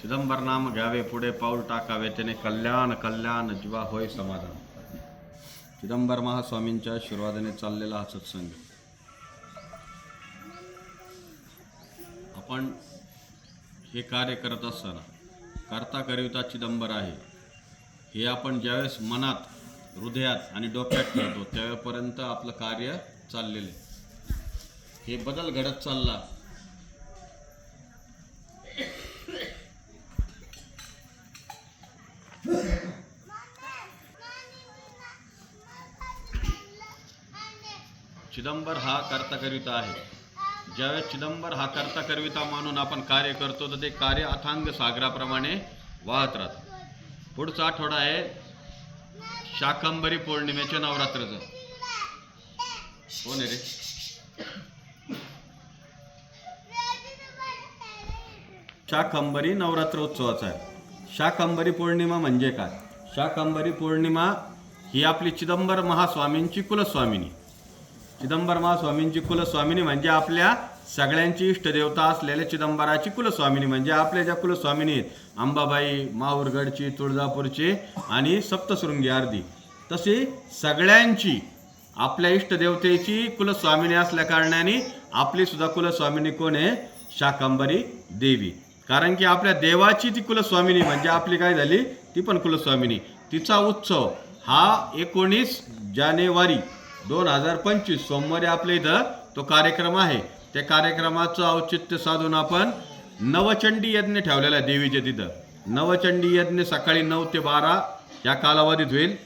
चिदंबर नाम घ्यावे पुढे पाऊल टाकावे त्याने कल्याण कल्याण जीवा होय समाधान. चिदंबर महास्वामींच्या आशीर्वादाने चाललेला हा सत्संग. आपण हे कार्य करत असताना करता करिता चिदंबर आहे. हे आपण ज्यावेळेस मनात हृदयात आणि डोक्यात ठेवतो त्यावेळेपर्यंत आपलं कार्य चाललेलं हे बदल घडत चालला चिदंबर हा कर्ता करिता आहे. ज्यावेळेस चिदंबर हा कर्ता करविता मानून आपण कार्य करतो तर ते कार्य अथांग सागराप्रमाणे वाहत राहतं पुढचा आठवडा आहे शाकंबरी पौर्णिमेच्या नवरात्रचं. कोण आहे रे? शाकंबरी नवरात्र उत्सवाचा आहे. शाकंबरी पौर्णिमा म्हणजे काय? शाकंबरी पौर्णिमा ही आपली चिदंबर महास्वामींची कुलस्वामिनी. चिदंबर महास्वामींची कुलस्वामिनी म्हणजे आपल्या सगळ्यांची इष्टदेवता असलेल्या चिदंबराची कुलस्वामिनी म्हणजे आपल्या ज्या कुलस्वामिनी आहेत अंबाबाई माहूरगडची तुळजापूरची आणि सप्तशृंगी आरती. तशी सगळ्यांची आपल्या इष्टदेवतेची कुलस्वामिनी असल्या कारणाने आपली सुद्धा कुलस्वामिनी कोण आहे? शाकंबरी देवी. कारण की आपल्या देवाची ती कुलस्वामिनी म्हणजे आपली काय झाली? ती पण कुलस्वामिनी. तिचा उत्सव हा एकोणीस जानेवारी दोन हजार पंचवीस सोमवारी आपल्या इथं तो कार्यक्रम आहे. त्या कार्यक्रमाचं औचित्य साधून आपण नवचंडी यज्ञ ठेवलेला आहे देवीच्या तिथं. नवचंडी यज्ञ सकाळी नऊ ते बारा या कालावधीत होईल.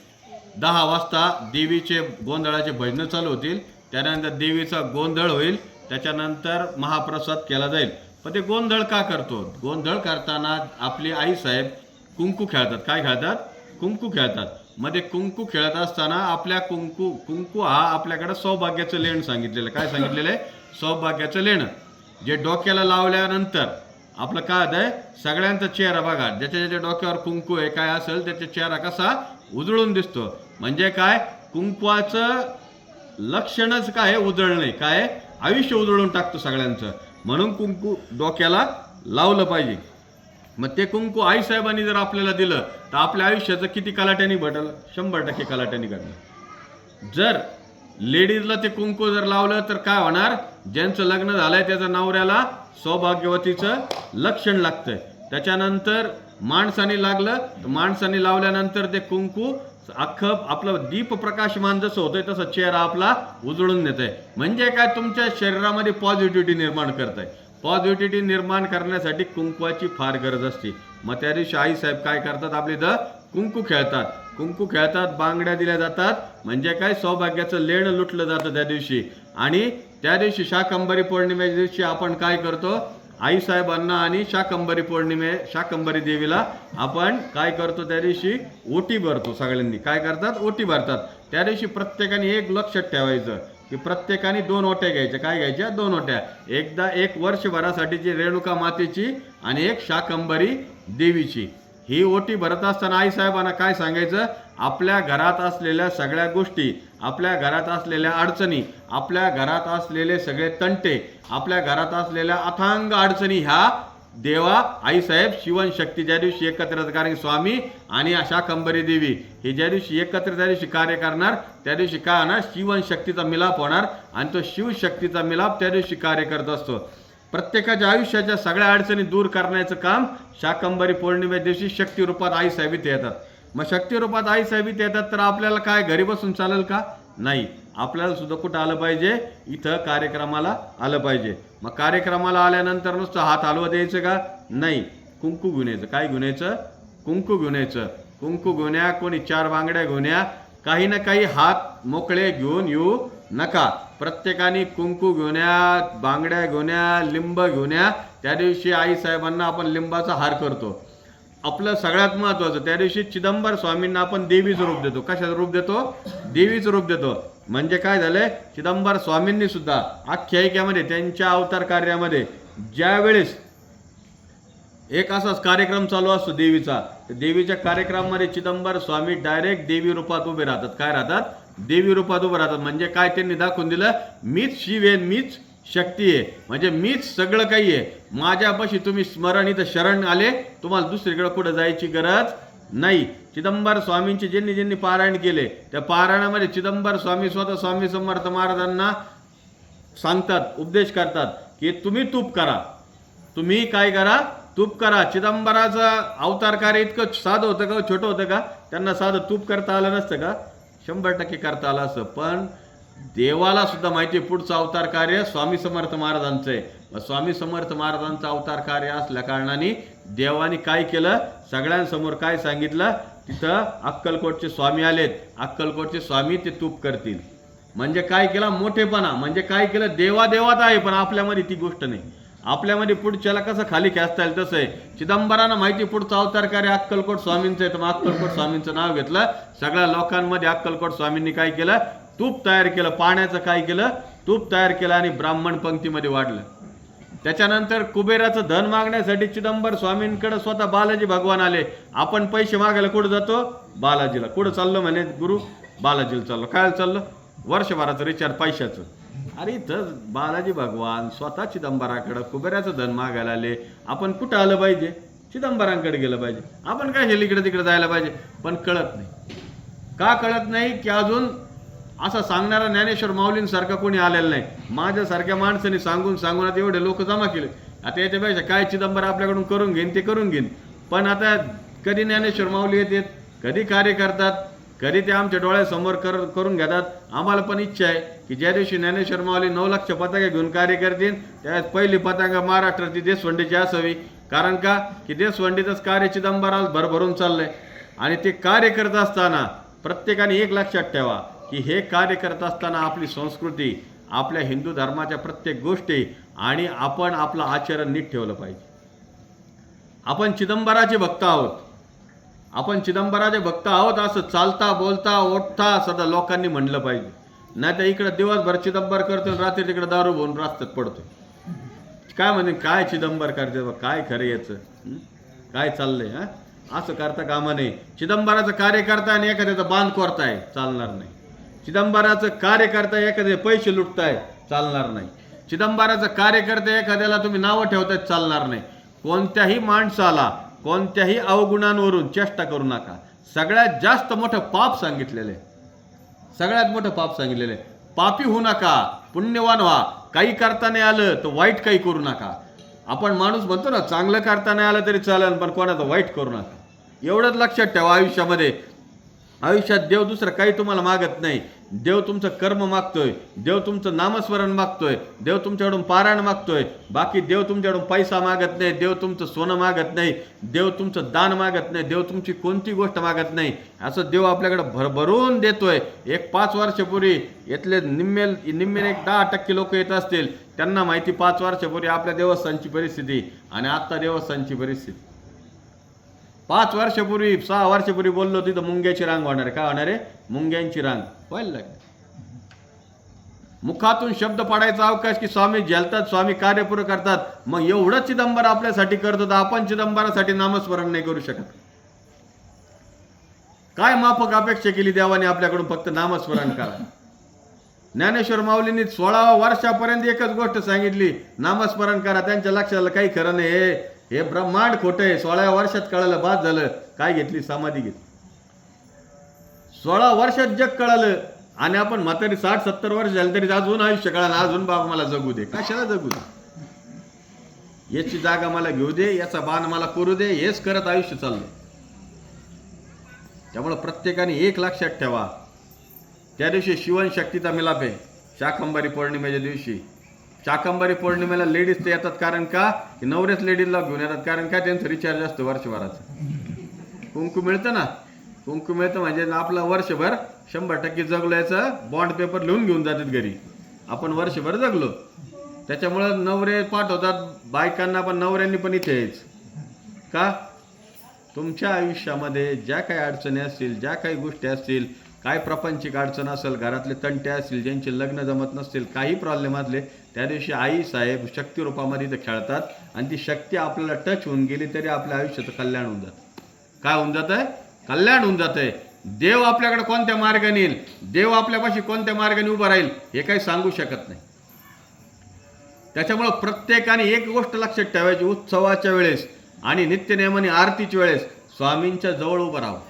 दहा वाजता देवीचे गोंधळाचे भजनं चालू होतील. त्यानंतर देवीचा गोंधळ होईल. त्याच्यानंतर महाप्रसाद केला जाईल. पण ते गोंधळ का करतो? गोंधळ करताना आपली आई साहेब कुंकू खेळतात. काय खेळतात? कुंकू खेळतात. मग ते कुंकू खेळत असताना आपल्या कुंकू कुंकू हा आपल्याकडे सौभाग्याचं लेण सांगितलेलं. काय सांगितलेलं आहे? सौभाग्याचं लेणं. जे डोक्याला लावल्यानंतर आपलं काय होत आहे सगळ्यांचा चेहरा बघा. ज्याच्या ज्याच्या डोक्यावर कुंकू आहे काय असेल त्याचा चेहरा कसा उजळून दिसतो. म्हणजे काय? कुंकवाचं लक्षणच काय आहे? उजळणे काय आयुष्य उजळून टाकतो सगळ्यांचं. म्हणून कुंकू डोक्याला लावलं पाहिजे. मग ते कुंकू आईसाहेबांनी जर आपल्याला दिलं तर आपल्या आयुष्याचं किती कलाट्यानी भेटलं? शंभर टक्के कलाट्यानी घडलं. जर लेडीजला ते कुंकू जर लावलं तर काय होणार? ज्यांचं लग्न झालंय त्याच्या नवऱ्याला सौभाग्यवतीचं लक्षण लागतंय. त्याच्यानंतर माणसाने लागलं तर माणसाने लावल्यानंतर ते कुंकू अख्खं आपलं दीप प्रकाशमान जसं होतंय तसं चेहरा आपला उजळून नेत आहे म्हणजे काय? तुमच्या शरीरामध्ये पॉझिटिव्हिटी निर्माण करत आहे पॉझिटिव्हिटी निर्माण करण्यासाठी कुंकवाची फार गरज असते. मग त्या दिवशी आईसाहेब काय करतात आपले इथं? कुंकू खेळतात. कुंकू खेळतात बांगड्या दिल्या जातात. म्हणजे काय? सौभाग्याचं लेणं लुटलं जातं त्या दिवशी. आणि त्या दिवशी शाकंबरी पौर्णिमेच्या दिवशी आपण काय करतो? आईसाहेबांना आणि शाकंबरी पौर्णिमे शाकंबरी देवीला आपण काय करतो त्या दिवशी? ओटी भरतो सगळ्यांनी. काय करतात? ओटी भरतात. त्या दिवशी प्रत्येकाने एक लक्षात ठेवायचं की प्रत्येकाने दोन ओट्या घ्यायच्या. काय घ्यायच्या? दोन ओट्या. एकदा एक वर्षभरासाठीची रेणुका मातेची आणि एक शाकंबरी देवीची. ही ओटी भरत असताना आईसाहेबांना काय सांगायचं? आपल्या घरात असलेल्या सगळ्या गोष्टी आपल्या घरात असलेल्या अडचणी आपल्या घरात असलेले सगळे तंटे आपल्या घरात असलेल्या अथांग अडचणी ह्या देवा आईसाहेब शिवन शक्ती ज्या दिवशी एकत्र कारण स्वामी आणि अशा कंबरी देवी हे ज्या दिवशी एकत्र त्या दिवशी कार्य करणार त्या दिवशी काय होणार? शिवन शक्तीचा मिलाप होणार आणि तो शिवशक्तीचा मिलाप त्या दिवशी कार्य करत असतो. प्रत्येकाच्या आयुष्याच्या सगळ्या अडचणी दूर करण्याचं काम शाकंबरी पौर्णिमे दिवशी शक्ती रूपात आई साहेब इथे येतात. मग शक्ती रूपात आई साहेब येतात तर आपल्याला काय घरी बसून चालेल का? नाही. आपल्याला सुद्धा कुठं आलं पाहिजे? इथं कार्यक्रमाला आलं पाहिजे. मग कार्यक्रमाला आल्यानंतर नुसतं हात हलवा द्यायचं का? नाही. कुंकू घेऊन यायचं. काय घेऊन यायचं? कुंकू घेऊन यायचं. कुंकू घेऊन या कोणी चार बांगड्या घेऊन या. काही ना काही हात मोकळे घेऊन येऊ नका. प्रत्येकाने कुंकू घेऊन या बांगड्या घेऊन या लिंब घेऊन या. त्या दिवशी आई साहेबांना आपण लिंबाचा हार करतो. आपलं सगळ्यात महत्वाचं त्या दिवशी चिदंबर स्वामींना आपण देवीचं रूप देतो. कशाचं रूप देतो? देवीचं रूप देतो. म्हणजे काय झालंय? चिदंबर स्वामींनी सुद्धा आख्यायिकेमध्ये त्यांच्या अवतार कार्यामध्ये ज्या वेळेस एक असाच कार्यक्रम चालू असतो देवीचा तर देवीच्या कार्यक्रमामध्ये चिदंबर स्वामी डायरेक्ट देवी रूपात उभे राहतात. काय राहतात? देवी रूपात उभे राहतात. म्हणजे काय त्यांनी दाखवून दिलं? मीच शिव आहे मीच शक्ती आहे. म्हणजे मीच सगळं काही आहे. माझ्यापाशी तुम्ही स्मरण इथं शरण आले तुम्हाला दुसरीकडे कुठं जायची गरज नाही. चिदंबर स्वामींचे ज्यांनी ज्यांनी पारायण केले त्या पारायणामध्ये चिदंबर स्वामी स्वतः स्वामी समर्थ महाराजांना सांगतात उपदेश करतात की तुम्ही तूप करा. तुम्ही काय करा? तूप करा. चिदंबराचं अवतार कार्य इतकं साधं होतं का? छोटं होतं का? त्यांना साधं तूप करता आलं नसतं का? शंभर टक्के करता आलं असं. पण देवाला सुद्धा माहिती आहे पुढचं अवतार कार्य स्वामी समर्थ महाराजांचं आहे. मग स्वामी समर्थ महाराजांचं अवतार कार्य असल्या कारणाने देवाने काय केलं? सगळ्यांसमोर काय सांगितलं? तिथं अक्कलकोटचे स्वामी आलेत. अक्कलकोटचे स्वामी ते तूप करतील. म्हणजे काय केला? मोठेपणा. म्हणजे काय केलं? देवा देवात आहे पण आपल्यामध्ये ती गोष्ट नाही. आपल्यामध्ये पुढच्याला कसं खाली खेचता येईल तसं आहे. चिदंबरानं माहिती पुढचं अवतार कार्य अक्कलकोट स्वामींचं आहे. तर मग अक्कलकोट स्वामींचं नाव घेतलं. सगळ्या लोकांमध्ये अक्कलकोट स्वामींनी काय केलं? तूप तयार केलं पाण्याचं काय केलं? तूप तयार केलं आणि ब्राह्मण पंक्तीमध्ये वाढलं. त्याच्यानंतर कुबेराचं धन मागण्यासाठी चिदंबर स्वामींकडे स्वतः बालाजी भगवान आले. आपण पैसे मागायला कुठं जातो? बालाजीला. कुठं चाललो म्हणे गुरु? बालाजीला चाललो. काय चाललं? वर्षभराचं रिचार्ज पैशाचं. अरे इथं बालाजी भगवान स्वतः चिदंबराकडं कुबेराचं धन मागायला आले. आपण कुठं आलं पाहिजे? चिदंबरांकडे गेलं पाहिजे. आपण काय केलं इकडे तिकडे जायला पाहिजे? पण कळत नाही. का कळत नाही? की अजून असा सांगणारा ज्ञानेश्वर माऊलींसारखा कोणी आलेला नाही. माझ्यासारख्या माणसाने सांगून सांगून आता एवढे लोक जमा केले. आता याच्यापेक्षा काय चिदंबर आपल्याकडून करून घेईन ते करून घेईन. पण आता कधी ज्ञानेश्वर माऊली येतात कधी कार्य करतात कधी ते आमच्या डोळ्यासमोर कर करून घेतात. आम्हाला पण इच्छा आहे की ज्या दिवशी ज्ञानेश्वर माऊली नऊ लक्ष पताका घेऊन कार्य करतील त्यावेळेस पहिली पताका महाराष्ट्राची देशवंडीची असावी. कारण का? की देशवंडीचंच कार्य चिदंबराला भरभरून चाललंय. आणि ते कार्य करत असताना प्रत्येकाने एक लक्षात ठेवा की हे कार्य करत असताना आपली संस्कृती आपल्या हिंदू धर्माच्या प्रत्येक गोष्टी आणि आपण आपलं आचरण नीट ठेवलं पाहिजे. आपण चिदंबराचे भक्त आहोत. आपण चिदंबराचे भक्त आहोत असं चालता बोलता ओठता सदा लोकांनी म्हणलं पाहिजे. नाही तर इकडं दिवसभर चिदंबर करतो रात्री तिकडे दारू होऊन रास्त्यात पडतो काय म्हणे काय चिदंबर करते बा, काय खरं याचं? काय चाललंय हा? असं करता कामा नाही चिदंबराचं कार्य करताय आणि एखाद्याचं बांध कोरताय चालणार नाही. चिदंबराचं कार्यकर्ता एखादे पैसे लुटताय चालणार नाही. चिदंबराचं कार्यकर्ता एखाद्याला तुम्ही नावं ठेवताय चालणार नाही. कोणत्याही माणसाला कोणत्याही अवगुणांवरून चेष्टा करू नका. सगळ्यात जास्त मोठं पाप सांगितलेलं आहे. सगळ्यात मोठं पाप सांगितलेलं आहे. पापी होऊ नका पुण्यवान व्हा. काही करता नाही आलं तर वाईट काही करू नका. आपण माणूस म्हणतो ना चांगलं करता नाही आलं तरी चालेल पण कोणाचं वाईट करू नका. एवढंच लक्षात ठेवा आयुष्यामध्ये. आयुष्यात देव दुसरं काही तुम्हाला मागत नाही. देव तुमचं कर्म मागतोय. देव तुमचं नामस्मरण मागतोय. देव तुमच्याकडून पारायण मागतोय. बाकी देव तुमच्याकडून पैसा मागत नाही. देव तुमचं सोनं मागत नाही. देव तुमचं दान मागत नाही. देव तुमची कोणती गोष्ट मागत नाही? असं देव आपल्याकडे भरभरून देतोय. एक पाच वर्षापूर्वी इथले निम्मे निम्मे एक दहा टक्के लोक येत असतील. त्यांना माहिती पाच वर्षापूर्वी आपल्या देवस्थानची परिस्थिती आणि आत्ता देवस्थानची परिस्थिती. पाच वर्षापूर्वी सहा वर्षापूर्वी बोललो तिथं मुंग्याची रांग होणार काय होणार आहे? मुंग्यांची रांग. व्हायला लागली मुखातून शब्द पडायचा अवकाश की स्वामी झेलतात स्वामी कार्य पुरं करतात. मग एवढं चिदंबर आपल्यासाठी करतो तर आपण चिदंबरासाठी नामस्मरण नाही करू शकत. काय माफक अपेक्षा केली देवाने आपल्याकडून फक्त नामस्मरण करा. ज्ञानेश्वर माऊलींनी सोळाव्या वर्षापर्यंत एकच गोष्ट सांगितली नामस्मरण करा. त्यांच्या लक्षाला काही खरं नाही. हे ब्रह्मांड खोटं आहे. सोळाव्या वर्षात कळलं बाद झालं. काय घेतली? समाधी घेतली. सोळा वर्षात जग कळालं. आणि आपण म्हातारी साठ सत्तर वर्ष झाली तरी अजून आयुष्य कळालं. अजून बाबा मला जगू दे. कशाला जगू दे? याची जागा मला घेऊ दे. याचा बाण मला करू दे. हेच करत आयुष्य चाललंय. त्यामुळं प्रत्येकाने एक लक्षात ठेवा. त्या दिवशी शिवन शक्तीचा मिलाप आहे. शाकंबारी पौर्णिमेच्या दिवशी. चाकंबरी पौर्णिमेला लेडीज ते येतात कारण का? की लेडीजला घेऊन येतात कारण का? त्यांचं रिचार्ज असतं वर्षभराचं. कुंकू मिळतं ना? कुंकू मिळतं म्हणजे आपलं वर्षभर शंभर टक्के जगलो याचं बॉन्ड पेपर लिहून घेऊन जातात घरी. आपण वर्षभर जगलो. त्याच्यामुळं नवरे पाठवतात बायकांना पण नवऱ्यांनी पण इथे यायच. का? तुमच्या आयुष्यामध्ये ज्या काही अडचणी असतील ज्या काही गोष्टी असतील काय प्रपंचिक अडचण असेल घरातले तंटे असतील ज्यांचे लग्न जमत नसतील काही प्रॉब्लेम असले त्या दिवशी आई साहेब शक्ती रूपामध्ये इथं खेळतात आणि ती शक्ती आपल्याला टच होऊन गेली तरी आपल्या आयुष्याचं कल्याण होऊन जातं. काय होऊन जात आहे कल्याण होऊन जात आहे देव आपल्याकडे कोणत्या मार्गाने येईल? देव आपल्यापाशी कोणत्या मार्गाने उभा राहील? हे काही सांगू शकत नाही. त्याच्यामुळं प्रत्येकाने एक गोष्ट लक्षात ठेवायची उत्सवाच्या वेळेस आणि नित्यनेमाने आरतीच्या वेळेस स्वामींच्या जवळ उभं राहावं.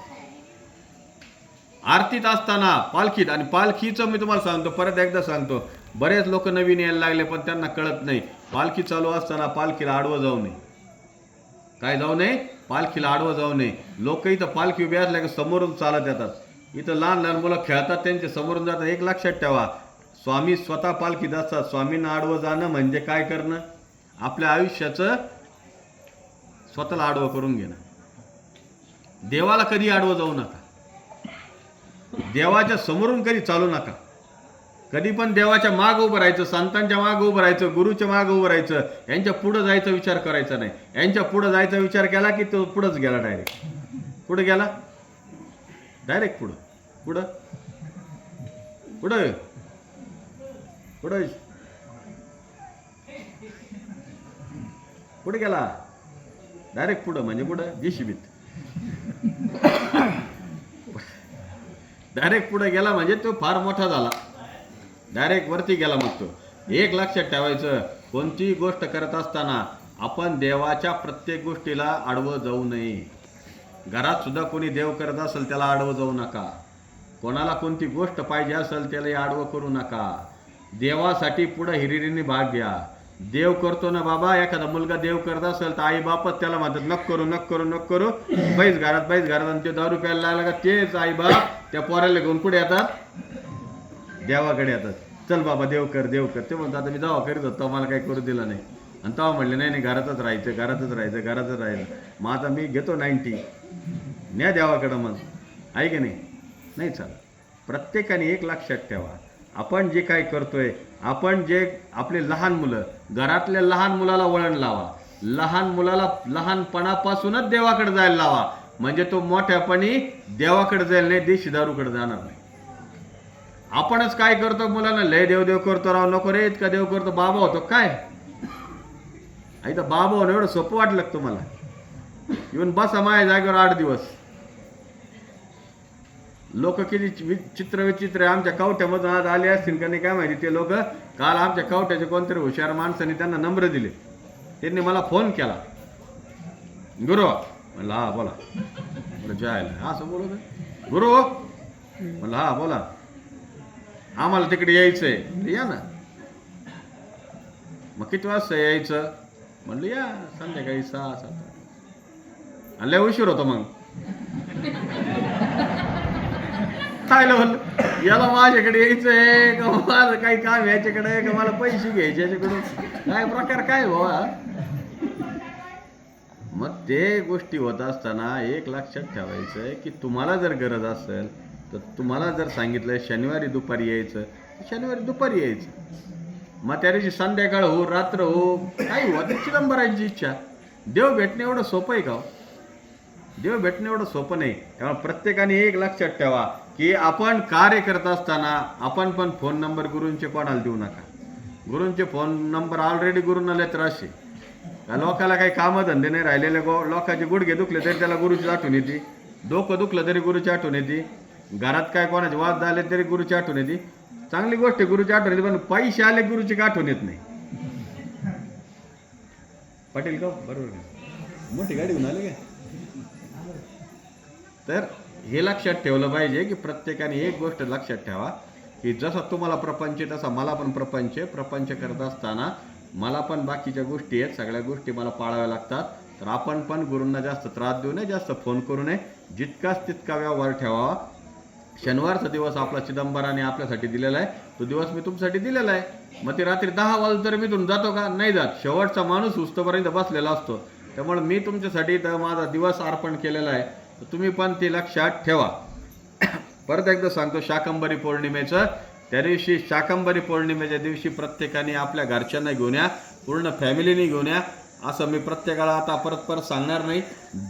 आरतीत असताना पालखीत आणि पालखीचं मी तुम्हाला सांगतो परत एकदा सांगतो. बरेच लोक नवीन यायला लागले पण त्यांना कळत नाही. पालखी चालू असताना पालखीला आडवं जाऊ नये. काय जाऊ नये? पालखीला आडवं जाऊ नये. लोक इथं पालखी उभी असल्या की समोरून चालत येतात. इथं लहान लहान मुलं खेळतात त्यांचे समोरून जातात. एक लक्षात ठेवा स्वामी स्वतः पालखीत असतात. स्वामींना आडवं जाणं म्हणजे काय करणं? आपल्या आयुष्याचं स्वतःला आडवं करून घेणं. देवाला कधी आडवं जाऊ नका. देवाच्या समोरून कधी चालू नका. कधी पण देवाच्या माग उभं राहायचं संतांच्या माग उभं राहायचं गुरुच्या माग उभं राहायचं यांच्या पुढं जायचा विचार करायचा नाही. यांच्या पुढं जायचा विचार केला की तो पुढंच गेला डायरेक्ट पुढं गेला? डायरेक्ट पुढं. पुढं? पुढं? पुढं? पुढे गेला? डायरेक्ट पुढं म्हणजे पुढं? जीशिबीत डायरेक्ट पुढे गेला म्हणजे तो फार मोठा झाला. डायरेक्ट वरती गेला मग तो. एक लक्षात ठेवायचं कोणतीही गोष्ट करत असताना आपण देवाच्या प्रत्येक गोष्टीला आडवं जाऊ नये. घरात सुद्धा कोणी देव करत असेल त्याला आडवं जाऊ नका. कोणाला कोणती गोष्ट पाहिजे असेल त्याला आडवं करू नका. देवासाठी पुढं हिरिरीने भाग घ्या. देव करतो ना बाबा एखादा मुलगा देव करत असेल तर आई बापच त्याला म्हणतात नक करू नक करू नक करू. बैस घरात बैस घरात आणि ते दारू प्यायला लागला का? तेच आई बाप त्या पोराला घेऊन पुढे येतात. देवाकडे आता चल बाबा देव कर देव कर. ते म्हणतात आता मी दवा करीत होतो मला काही करू दिलं नाही. आणि तेव्हा म्हणले नाही नाही घरातच राहायचं घरातच राहायचं घरातच राहायचं. मग आता मी घेतो नाईन्टी. न्या देवाकडं मग. आहे की नाही? नाही चालत. प्रत्येकाने एक लक्षात ठेवा. आपण जे काय करतोय आपण जे आपले लहान मुलं घरातल्या लहान मुलाला वळण लावा. लहान मुलाला लहानपणापासूनच देवाकडे जायला लावा. म्हणजे तो मोठ्यापणी देवाकडे जायला नाही देशी दारूकडे जाणार नाही. आपणच काय करतो मुलांना? लय देव देव करतो राव नको रे इतका देव करतो. बाबा होतो काय? आई तर बाबा होणं एवढं सोपं वाटलं तुम्हाला? येऊन बसा माझ्या जागेवर आठ दिवस. लोक किती चित्र विचित्र आमच्या कवट्यामधून आज आले असतील का नाही काय माहिती? ते लोक काल आमच्या कवट्याचे कोणतरी हुशार माणसाने त्यांना नंबर दिले. त्यांनी मला फोन केला. गुरु म्हणलं हा बोला. जय जायला असं बोलू गुरु म्हणलं हा बोला. आम्हाला तिकडे यायचंय. म्हणलं, या ना. मग किती वाजता यायचं? म्हणलं या संध्याकाळी सहा सात आणि लय उशीर होतो मग. खायला म्हणलं याला माझ्याकडे यायचंय का? माझं काही काम याच्याकडे का? मला पैसे घ्यायचे याच्याकडून? काय प्रकार काय बाबा? मग ते गोष्टी होत असताना एक लक्षात ठेवायचं की तुम्हाला जर गरज असेल तर तुम्हाला जर सांगितलं शनिवारी दुपारी यायचं शनिवारी दुपारी यायचं. मग त्या दिवशी संध्याकाळ हो रात्र हो काही हो चिदंबरांची इच्छा. देव भेटणे एवढं सोपं आहे का हो? देव भेटणे एवढं सोपं नाही. त्यामुळे प्रत्येकाने एक लक्षात ठेवा की आपण कार्य करत असताना आपण पण फोन नंबर गुरूंचे कोणाला देऊ नका. गुरूंचे फोन नंबर ऑलरेडी गुरूंना लय त्रास आहे. लोकाला काही कामं धंदे नाही राहिलेले गो लोकांचे गुडघे दुखले तरी त्याला गुरुची आठवण येते. डोकं दुखलं तरी गुरुची आठवण येते. घरात काय कोणाचे वाद झाले तरी गुरुची आठवण येते. चांगली गोष्ट आहे गुरुची आठवण येते पण पैसे आले गुरुची का आठवण येत नाही. पाटील का हो? बरोबर का? मोठी गाडी घेऊन आले का तर हे लक्षात ठेवलं पाहिजे की प्रत्येकाने एक गोष्ट लक्षात ठेवा की जसा तुम्हाला प्रपंच आहे तसा मला पण प्रपंच आहे. प्रपंच करत असताना मला पण बाकीच्या गोष्टी आहेत सगळ्या गोष्टी मला पाळाव्या लागतात. तर आपण पण गुरूंना जास्त त्रास देऊ नये जास्त फोन करू नये. जितकाच तितका व्यवहार ठेवावा. शनिवारचा दिवस आपला चिदंबराने आपल्यासाठी दिलेला आहे. तो दिवस मी तुमच्यासाठी दिलेला आहे. मग ते रात्री दहा वाजून तरी मी इथून जातो का? नाही जात. शेवटचा माणूस उस्तपर्यंत बसलेला असतो. त्यामुळे मी तुमच्यासाठी तर माझा दिवस अर्पण केलेला आहे. तुम्ही पण ते लक्षात ठेवा. परत एकदा सांगतो शाकंबरी पौर्णिमेचं. त्या दिवशी शाकंबरी पौर्णिमेच्या दिवशी प्रत्येकाने आपल्या घरच्यांना घेऊन या. पूर्ण फॅमिलीने घेऊन या. असं मी प्रत्येकाला आता परत परत सांगणार नाही.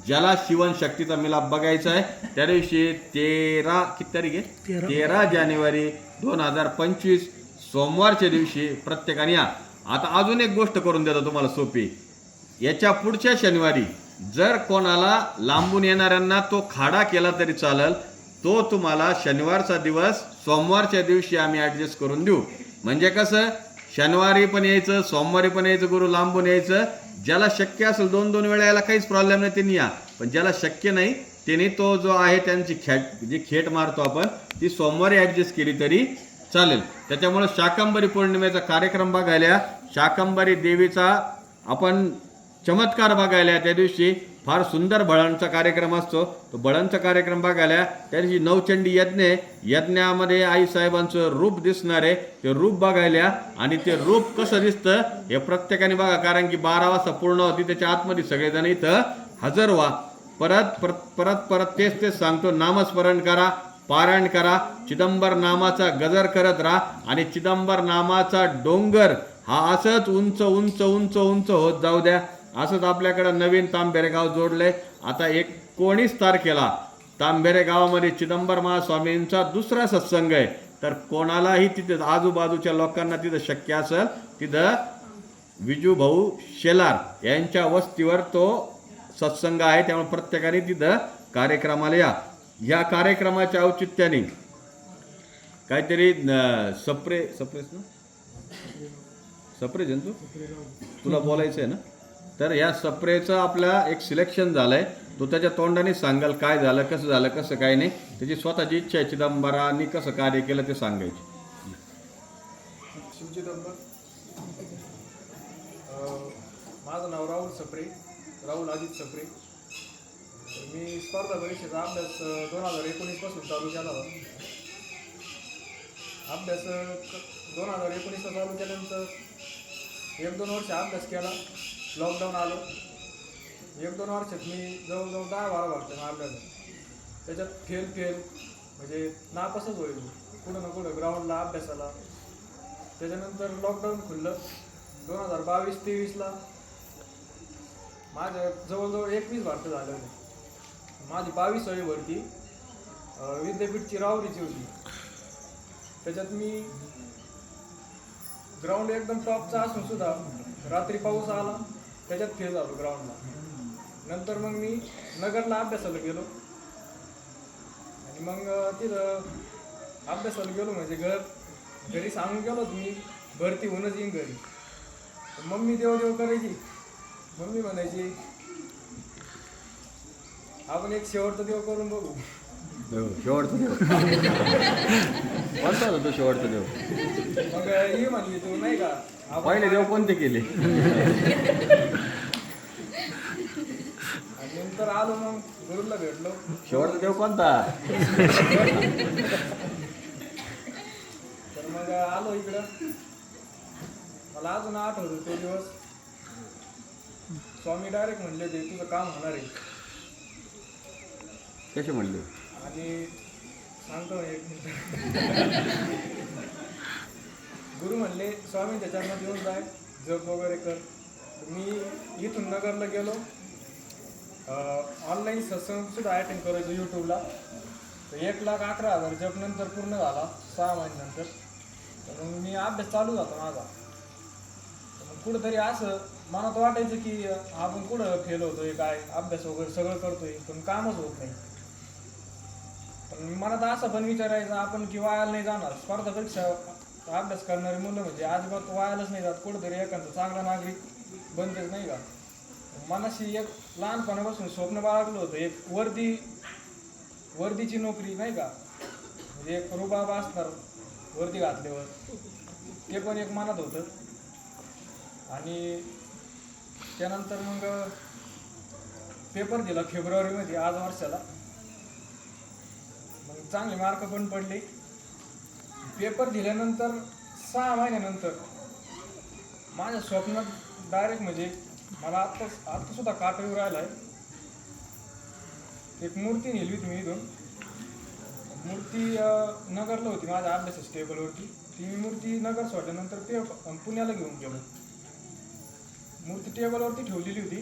ज्याला शिवण शक्तीचा मिलाप बघायचा आहे त्या दिवशी तेरा किती तारीख आहे? तेरा. जानेवारी दोन हजार पंचवीस सोमवारच्या दिवशी प्रत्येकाने या. आता अजून एक गोष्ट करून देतो तुम्हाला सोपी. याच्या पुढच्या शनिवारी जर कोणाला लांबून येणाऱ्यांना तो खाडा केला तरी चालेल तो तुम्हाला शनिवारचा दिवस सोमवारच्या दिवशी आम्ही ॲडजस्ट करून देऊ. म्हणजे कसं? शनिवारी पण यायचं सोमवारी पण यायचं गुरु लांबून यायचं ज्याला शक्य असेल दोन दोन वेळा यायला काहीच प्रॉब्लेम नाही त्यांनी या. पण ज्याला शक्य नाही त्याने तो जो आहे त्यांची खेट जी खेट मारतो आपण ती सोमवारी ॲडजस्ट केली तरी चालेल. त्याच्यामुळं शाकंबरी पौर्णिमेचा कार्यक्रम बघायला शाकंबरी देवीचा आपण चमत्कार बघायला त्या दिवशी. फार सुंदर बळांचा कार्यक्रम असतो. तो बळांचा कार्यक्रम बघायला त्यांची त्या दिवशी नवचंडी यज्ञ आहे. यज्ञामध्ये आईसाहेबांचं रूप दिसणार आहे. ते रूप बघायला आणि ते रूप कसं दिसतं हे प्रत्येकाने बघा. कारण की बारा वाजता पूर्ण होती. त्याच्या आतमध्ये सगळेजण इथं हजर व्हा. परत परत परत परत तेच तेच सांगतो. नामस्मरण करा पारायण करा. चिदंबर नामाचा गजर करत राहा. आणि चिदंबर नामाचा डोंगर हा असंच उंच उंच उंच उंच होत जाऊ द्या. असंच आपल्याकडं नवीन तांबेरे गाव जोडलंय आता एकोणीस तारखेला तांबेरे गावामध्ये चिदंबर महास्वामींचा दुसरा सत्संग आहे. तर कोणालाही तिथे आजूबाजूच्या लोकांना तिथं शक्य असेल तिथं विजू भाऊ शेलार यांच्या वस्तीवर तो सत्संग आहे. त्यामुळे प्रत्येकाने तिथं कार्यक्रमाला या. या कार्यक्रमाच्या औचित्याने काहीतरी सप्रे सप्रेस ना? सप्रे जंतू तुला बोलायचं आहे ना? तर या सप्रेचं आपल्या एक सिलेक्शन झालं आहे तो त्याच्या तोंडाने सांगाल काय झालं कसं झालं कसं काय नाही. त्याची स्वतःची इच्छा आहे चिदंबराने कसं कार्य केलं ते सांगायची. शिवचिदंबर माझं नाव राहुल सप्रे राहुल अजित सप्रे. मी स्पर्धा परीक्षेचा अभ्यास दोन हजार एकोणीसपासून चालू केला होता. अभ्यास दोन हजार एकोणीसला चालू केल्यानंतर एक दोन वर्ष अभ्यास केला. लॉकडाऊन आलं. एक दोन वर्षात मी जवळजवळ दहा बारा भरते अभ्यास त्याच्यात फेल फेल म्हणजे नापासच होईल. कुठं ना कुठं ग्राउंडला अभ्यासाला. त्याच्यानंतर लॉकडाऊन खुललं. दोन हजार बावीस तेवीसला माझं जवळजवळ एकवीस भारत झालं होते. माझी बावीस भरती अं, विद्यापीठची रावरीची होती. त्याच्यात मी ग्राउंड एकदम टॉपचा असून सुद्धा रात्री पाऊस आला. त्याच्यात फेल झालो ग्राउंडला नंतर मग मी नगरला अभ्यासाला गेलो. आणि मग तिथं अभ्यासाला गेलो म्हणजे घर घरी सांगून गेलो तुम्ही भरती होऊनच येईन घरी. मम्मी देव देव करायची. मम्मी म्हणायची आपण एक शेवटचा देव करून बघू. शेवटचं देव. कोणता होता तो शेवटचा देव? मग ही म्हणली तू नाही का पहिले देव कोणते केले? नंतर आलो मग गुरुला भेटलो. शेवटचा देव कोणता? तर मग आलो इकडं. मला अजून आठवतो तो दिवस. स्वामी डायरेक्ट म्हणले होते तुझं काम होणार आहे. कसे म्हणले? आणि सांगतो एक मिनिट. म्हणले स्वामी त्याच्यामध्ये येऊन जाय जप वगैरे कर. मी इथून नगरला गेलो. ऑनलाईन सत्संग सुद्धा अटेंड करायचो यूट्यूबला तर एक लाख अकरा हजार जप नंतर पूर्ण झाला सहा महिन्यानंतर. तर मग मी अभ्यास चालू झाला माझा. मग कुठंतरी असं मनात वाटायचं की आपण कुठं फेल होतोय काय अभ्यास वगैरे सगळं करतोय पण कामच होत नाही. पण मनात असं पण विचारायचं आपण की वायाला नाही जाणार. स्पर्धा परीक्षा अभ्यास करणारी मुलं म्हणजे अजिबात वायालाच नाही जात. कुठंतरी एखादा चांगला नागरिक बनतेच नाही का? मनाशी एक लहानपणापासून स्वप्न बाळगलं होतं. एक वर्दी वर्दीची नोकरी नाही का? म्हणजे एक रुबाब असणार वर्दी घातल्यावर. ते पण एक मनात होतं. आणि त्यानंतर मग पेपर दिला फेब्रुवारीमध्ये आज वर्षाला. मग चांगले मार्क पण पडले. पेपर दिल्यानंतर सहा महिन्यानंतर माझ्या स्वप्नात डायरेक्ट म्हणजे मला आत्ता आत्ता सुद्धा काटा येऊ राहिला आहे एक मूर्ती नेली होती मी इथून. मूर्ती नगरला होती माझ्या अभ्यासाच्या टेबलवरती. ती मी मूर्ती नगर सोडल्यानंतर ते पुण्याला घेऊन गेलो. मूर्ती टेबलवरती ठेवलेली होती.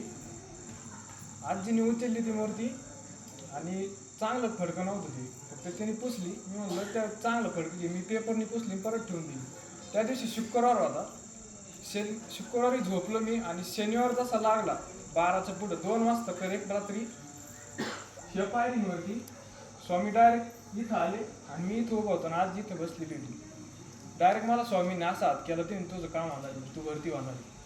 आजीने उचलली ती मूर्ती आणि चांगलं फडकं नव्हतं ती. तर त्याने पुसली. मी म्हणलं त्या चांगलं फडकली मी पेपरनी पुसली परत ठेवून दिली. त्या दिवशी शुक्रवार होता. शनि शुक्रवारी झोपलो मी आणि शनिवार जसा लागला बाराच्या पुढं दोन वाजता करेक्ट रात्री ह्या पायरीवरती स्वामी डायरेक्ट इथं आले आणि मी इथं उभा होतो ना आज इथं बसलेली होती. डायरेक्ट मला स्वामींनी असा हात केला ते तुझं काम होणार तू वरती होणार आहे.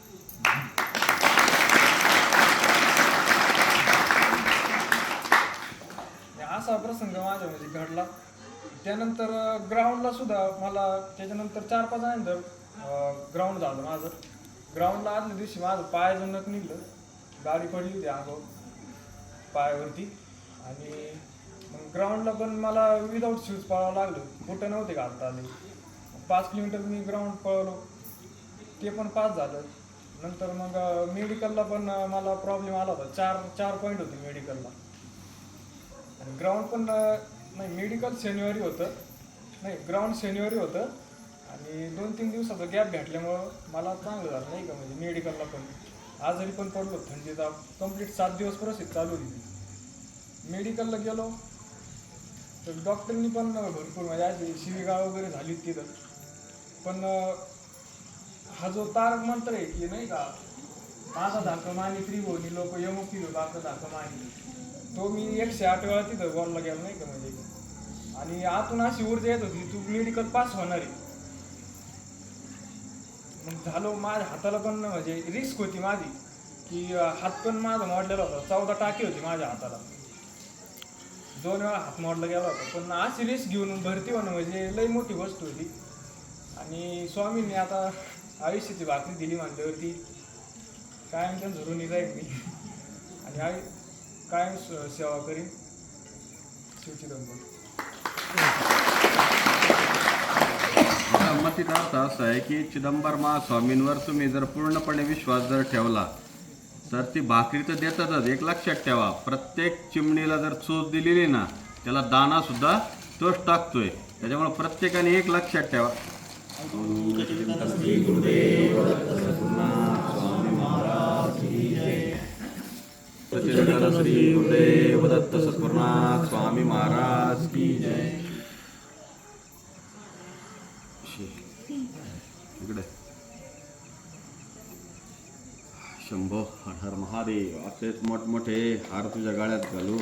आणि असा प्रसंग माझ्या म्हणजे घडला. त्यानंतर ग्राउंडला सुद्धा मला त्याच्यानंतर चार पाच नंतर ग्राउंड झालं माझं. ग्राउंडला आदल्या दिवशी माझं पाय जमत निघलं. गाडी पडली होती अंगावर पायावरती. आणि मग ग्राउंडला पण मला विदाऊट शूज पळावं लागलं. बुटं नव्हते घालता आले. पाच किलोमीटर मी ग्राउंड पळलो ते पण पास झालं. नंतर मग मेडिकलला पण मला प्रॉब्लेम आला होता. चार चार पॉईंट होते मेडिकलला आणि ग्राउंड पण नाही मेडिकल शनिवारी होतं. नाही ग्राउंड शनिवारी होतं. आणि दोन तीन दिवसाचा गॅप भेटल्यामुळं मला चांगलं झालं नाही का? म्हणजे मेडिकलला पण. आजारी पण पडलो थंडीचा कंप्लीट सात दिवस प्रोसेस चालू होती. मेडिकलला गेलो. तर डॉक्टरनी पण भरपूर म्हणजे अशी शिवीगाळ वगैरे झाली तिथं. पण हा जो तारक मंत्र आहे की नाही का? माझा धाक मानी त्रिभुवनी लोक यमुकी बाक धाक मानी तो मी एकशे आठ वेळा तिथं बॉलला गेलो नाही का म्हणजे? आणि आतून अशी ऊर्जा येत होती तू मेडिकल पास होणार आहे. मग झालो माझ्या हाताला पण म्हणजे रिस्क होती माझी की हात पण माझा मोडलेला होता. चौदा टाकी होती माझ्या हाताला. दोन वेळा हात मोडला गेला होता. पण अशी रिस्क घेऊन भरती होणं म्हणजे लई मोठी गोष्ट होती. आणि स्वामींनी आता आयुष्याची भाकरी दिली म्हणल्यावरती कायम त्यांचं ऋणी जाईल मी. आणि आयु कायम स- सेवा करीन. अर्थ असा आहे की चिदंबर महास्वामींवर तुम्ही जर पूर्णपणे विश्वास जर ठेवला तर ती भाकरी तर देतातच एक लक्षात ठेवा. प्रत्येक चिमणीला जर चोच दिलेली ना त्याला दाना सुद्धा तोच टाकतोय. त्याच्यामुळे प्रत्येकाने एक लक्षात ठेवा. सच्चिदानंद श्री गुरुदेव दत्त सद्गुरुनाथ स्वामी महाराज की जय. इकडे. शंभो हर महादेव असेच मोठमोठे हार तुझ्या गाळ्यात घालू